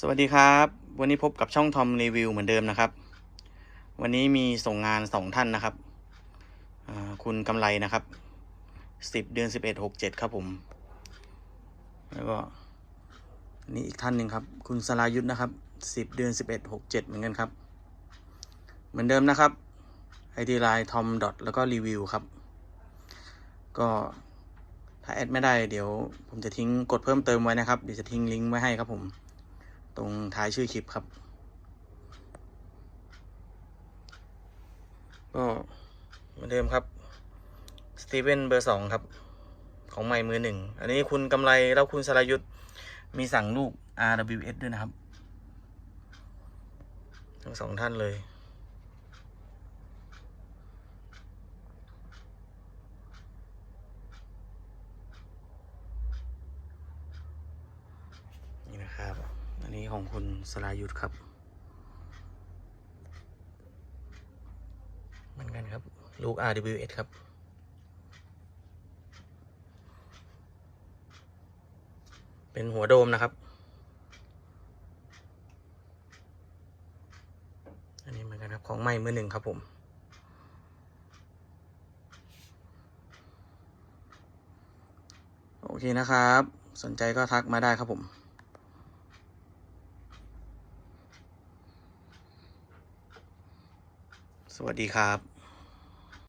สวัสดีครับ วันนี้พบกับช่องทอมรีวิวเหมือนเดิมนะครับ วันนี้มีส่งงานสองท่านนะครับ คุณกำไรนะครับสิบเดือนสิบเอ็ดหกเจ็ดครับผม แล้วก็นี่อีกท่านหนึ่งครับ คุณสรายุทธนะครับสิบเดือนสิบเอ็ดหกเจ็ดเหมือนกันครับ เหมือนเดิมนะครับไอดีไลน์ทอมดอทแล้วก็รีวิวครับ ก็ถ้าแอดไม่ได้เดี๋ยวผมจะทิ้งกดเพิ่มเติมไว้นะครับเดี๋ยวจะทิ้งลิงก์ไว้ให้ครับผม ตรงท้ายชื่อคลิปครับ ก็เหมือนเดิมครับสตีเวนเบอร์สองครับ ของใหม่มือหนึ่ง อันนี้คุณกำไรแล้วคุณสรายุทธมีสั่งลูก RWS ด้วยนะครับ ทั้งสองท่านเลย นี่นะครับ อั นี้ของคุณสรายุทธครับ เหมือนกันครับ ลูก RWS ครับ เป็นหัวโดมนะครับ อันนี้เหมือนกันครับ ของใหม่มือหนึ่งครับผมโอเคนะครับ สนใจก็ทักมาได้ครับผม สวัสดีครับ